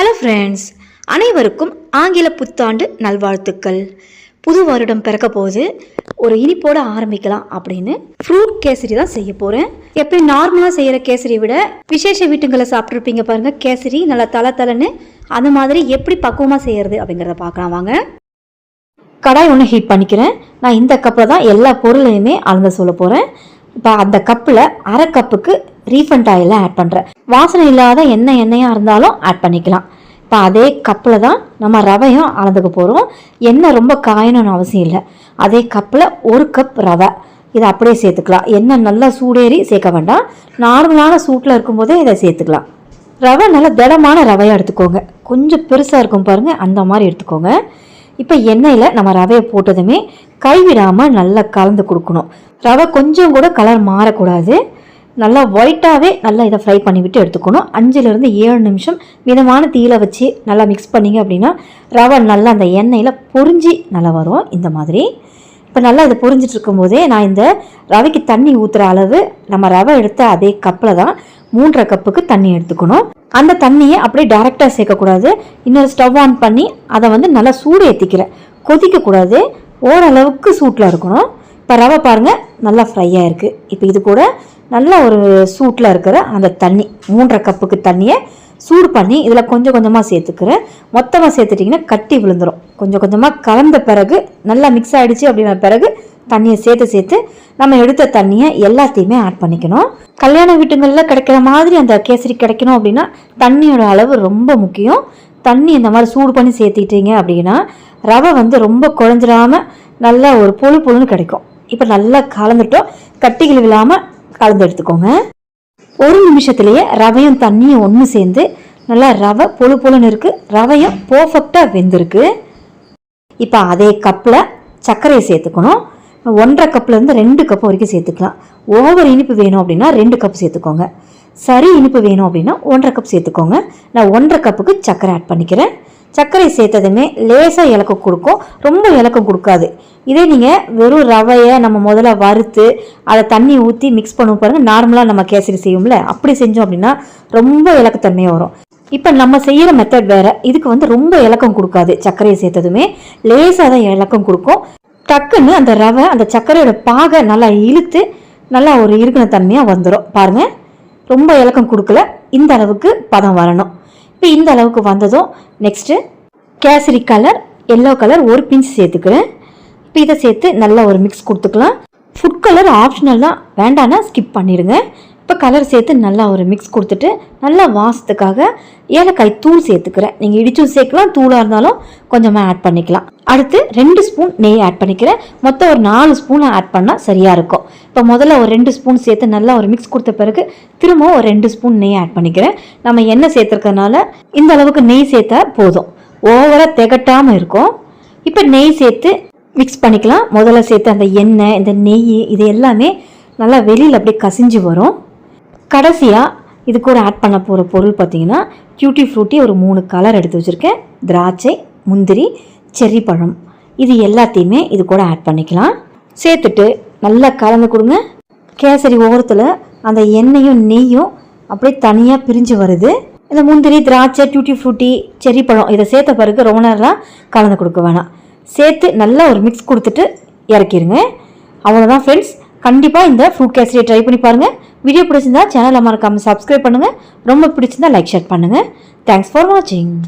Hello friends அனைவருக்கும் ஆங்கில புத்தாண்டு நல்வாழ்த்துக்கள். புது வருடம் பிறக்க போது ஒரு இனிப்போடு ஆரம்பிக்கலாம் அப்படின்னு ஃப்ரூட் கேசரி தான் செய்ய போகிறேன் எப்படி நார்மலாக செய்கிற கேசரி விட விசேஷ வீட்டுங்களை சாப்பிட்ருப்பீங்க பாருங்கள் கேசரி நல்லா தலை தலைன்னு அந்த மாதிரி எப்படி பக்குவமாக செய்கிறது அப்படிங்கிறத பார்க்கலாம் வாங்க. கடாய் ஒன்று ஹீட் பண்ணிக்கிறேன். நான் இந்த கப்பில் தான் எல்லா பொருளையுமே அளந்து சொல்ல போகிறேன் இப்போ அந்த கப்பில் அரை கப்புக்கு ரீஃபண்ட் ஆயிலை ஆட் பண்ணுறேன் வாசனை இல்லாத என்ன எண்ணெயாக இருந்தாலும் ஆட் பண்ணிக்கலாம். இப்போ அதே கப்பில் தான் நம்ம ரவையும் அளந்துக்க போகிறோம் எண்ணெய் ரொம்ப காயணும்னு அவசியம் இல்லை. அதே கப்பில் ஒரு கப் ரவை. இதை அப்படியே சேர்த்துக்கலாம். எண்ணெய் நல்லா சூடேறி சேர்க்க வேண்டாம். நார்மலான சூட்டில் இருக்கும்போதே இதை சேர்த்துக்கலாம். ரவை நல்லா திடமான ரவையாக எடுத்துக்கோங்க. கொஞ்சம் பெருசாக இருக்கும் பாருங்கள் அந்த மாதிரி எடுத்துக்கோங்க. இப்போ எண்ணெயில் நம்ம ரவையை போட்டதுமே கைவிடாமல் நல்லா கலந்து கொடுக்கணும். ரவை கொஞ்சம் கூட கலர் மாறக்கூடாது. நல்லா ஒயிட்டாகவே நல்லா இதை ஃப்ரை பண்ணிவிட்டு எடுத்துக்கணும். அஞ்சுலேருந்து ஏழு நிமிஷம் மிதமான தீயில வச்சு நல்லா மிக்ஸ் பண்ணிங்க அப்படின்னா ரவை நல்லா அந்த எண்ணெயில் பொரிஞ்சு நல்லா வரும். இந்த மாதிரி. இப்போ நல்லா இது பொரிஞ்சிட்டு இருக்கும்போதே நான் இந்த ரவைக்கு தண்ணி ஊற்றுற அளவு நம்ம ரவை எடுத்த அதே கப்பில் தான் மூன்றரை கப்புக்கு தண்ணி எடுத்துக்கணும். அந்த தண்ணியை அப்படியே டேரெக்டாக சேர்க்கக்கூடாது. இன்னொரு ஸ்டவ் ஆன் பண்ணி அதை வந்து நல்லா சூடு ஏற்றிக்கிறேன் கொதிக்கக்கூடாது. ஓரளவுக்கு சூட்டில் இருக்கணும். இப்போ ரவை பாருங்கள் நல்லா ஃப்ரை ஆகிருக்கு இப்போ இது கூட நல்ல ஒரு சூட்டில் இருக்கிற அந்த தண்ணி மூன்றரை கப்புக்கு தண்ணியை சூடு பண்ணி இதில் கொஞ்சம் கொஞ்சமாக சேர்த்துக்கிறேன். மொத்தமாக சேர்த்துட்டிங்கன்னா கட்டி விழுந்துடும் கொஞ்சம் கொஞ்சமாக கலந்த பிறகு நல்லா மிக்ஸ் ஆகிடுச்சு அப்படின்ன பிறகு தண்ணியை சேர்த்து சேர்த்து நம்ம எடுத்த தண்ணியை எல்லாத்தையுமே ஆட் பண்ணிக்கணும். கல்யாண வீட்டுங்களில் கிடைக்கிற மாதிரி அந்த கேசரி கிடைக்கணும் அப்படின்னா தண்ணியோட அளவு ரொம்ப முக்கியம். தண்ணி இந்த மாதிரி சூடு பண்ணி சேர்த்துக்கிட்டீங்க அப்படின்னா ரவை வந்து ரொம்ப குழஞ்சிடாமல் நல்லா ஒரு பொழு பொழுன்னு கிடைக்கும். இப்போ நல்லா கலந்துட்டோம். கட்டிகள் இல்லாமல் கலந்து எடுத்துக்கோங்க ஒரு நிமிஷத்துலேயே ரவையும் தண்ணியும் ஒன்று சேர்ந்து நல்லா ரவை பொழு பொழுன்னு இருக்குது ரவையும் பர்ஃபெக்டாக வெந்திருக்கு. இப்போ அதே கப்பில் சர்க்கரையை சேர்த்துக்கணும். ஒன்றரை கப்லேருந்து ரெண்டு கப் வரைக்கும் சேர்த்துக்கலாம். ஓவர் இனிப்பு வேணும் அப்படின்னா ரெண்டு கப் சேர்த்துக்கோங்க. சரி இனிப்பு வேணும் அப்படின்னா ஒன்றரை கப் சேர்த்துக்கோங்க. நான் ஒன்றரை கப்புக்கு சர்க்கரை ஆட் பண்ணிக்கிறேன். சர்க்கரை சேர்த்ததுமே லேசாக இலக்கம் கொடுக்கும். ரொம்ப இலக்கம் கொடுக்காது. இதே நீங்கள் வெறும் ரவையை நம்ம முதல்ல வறுத்து அதை தண்ணி ஊற்றி மிக்ஸ் பண்ணுவோம் பாருங்கள் நார்மலாக நம்ம கேசரி செய்வோம்ல. அப்படி செஞ்சோம் அப்படின்னா ரொம்ப இலக்கத்தன்மையாக வரும். இப்போ நம்ம செய்கிற மெத்தட் வேறு. இதுக்கு வந்து ரொம்ப இலக்கம் கொடுக்காது. சர்க்கரையை சேர்த்ததுமே லேசாக தான் இலக்கம் கொடுக்கும். டக்குன்னு அந்த ரவை அந்த சர்க்கரையோட பாகை நல்லா இழுத்து நல்லா ஒரு இருக்கின தன்மையாக வந்துடும் பாருங்கள் ரொம்ப இலக்கம் கொடுக்கல. இந்த அளவுக்கு பதம் வரணும். இப்போ இந்த அளவுக்கு வந்ததும் next kesari colour yellow colour ஒரு பிஞ்ச் சேர்த்துக்கிறேன். இப்போ இதை சேர்த்து நல்லா ஒரு மிக்ஸ் கொடுத்துக்கலாம். ஃபுட் கலர் ஆப்ஷனல் தான். வேண்டான்னா ஸ்கிப் பண்ணிடுங்க இப்போ கலர் சேர்த்து நல்லா ஒரு மிக்ஸ் கொடுத்துட்டு நல்லா வாசத்துக்காக ஏலக்காய் தூள் சேர்த்துக்கிறேன். நீங்கள் இடிச்சும் சேர்க்கலாம் தூளாக இருந்தாலும் கொஞ்சமாக ஆட் பண்ணிக்கலாம். அடுத்து ரெண்டு ஸ்பூன் நெய் ஆட் பண்ணிக்கிறேன். மொத்தம் ஒரு நாலு ஸ்பூன் ஆட் பண்ணால் சரியாக இருக்கும். இப்போ முதல்ல ஒரு ரெண்டு ஸ்பூன் சேர்த்து நல்லா ஒரு மிக்ஸ் கொடுத்த பிறகு திரும்பவும் ஒரு ரெண்டு ஸ்பூன் நெய் ஆட் பண்ணிக்கிறேன். நம்ம எண்ணெய் சேர்த்துருக்கனால இந்த அளவுக்கு நெய் சேர்த்தா போதும். ஓவராக திகட்டாமல் இருக்கும். இப்போ நெய் சேர்த்து மிக்ஸ் பண்ணிக்கலாம். முதல்ல சேர்த்து அந்த எண்ணெய் இந்த நெய் இது எல்லாமே நல்லா வெளியில் அப்படியே கசிஞ்சு வரும். கடைசியாக இது கூட ஆட் பண்ண போகிற பொருள் பார்த்தீங்கன்னா டியூட்டி ஃப்ரூட்டி ஒரு மூணு கலர் எடுத்து வச்சுருக்கேன். திராட்சை முந்திரி செர்ரி பழம். இது எல்லாத்தையுமே இது கூட ஆட் பண்ணிக்கலாம். சேர்த்துட்டு நல்லா கலந்து கொடுங்க. கேசரி ஓரத்தில் அந்த எண்ணெயும் நெய்யும் அப்படியே தனியாக பிரிஞ்சு வருது. இந்த முந்திரி திராட்சை டியூட்டி ஃப்ரூட்டி செர்ரி பழம் இதை சேர்த்த பிறகு ரொம்ப நேரம் கலந்து கொடுக்க வேணாம். சேர்த்து நல்லா ஒரு மிக்ஸ் கொடுத்துட்டு இறக்கிடுங்க அவ்வளோதான் ஃப்ரெண்ட்ஸ் கண்டிப்பாக இந்த ஃப்ரூட் கேசரியை ட்ரை பண்ணி பாருங்கள் வீடியோ பிடிச்சிருந்தா சேனலை மறக்காமல் சப்ஸ்கிரைப் பண்ணுங்கள் ரொம்ப பிடிச்சிருந்தா லைக் ஷேர் பண்ணுங்கள் தேங்க்ஸ் ஃபார் வாட்சிங்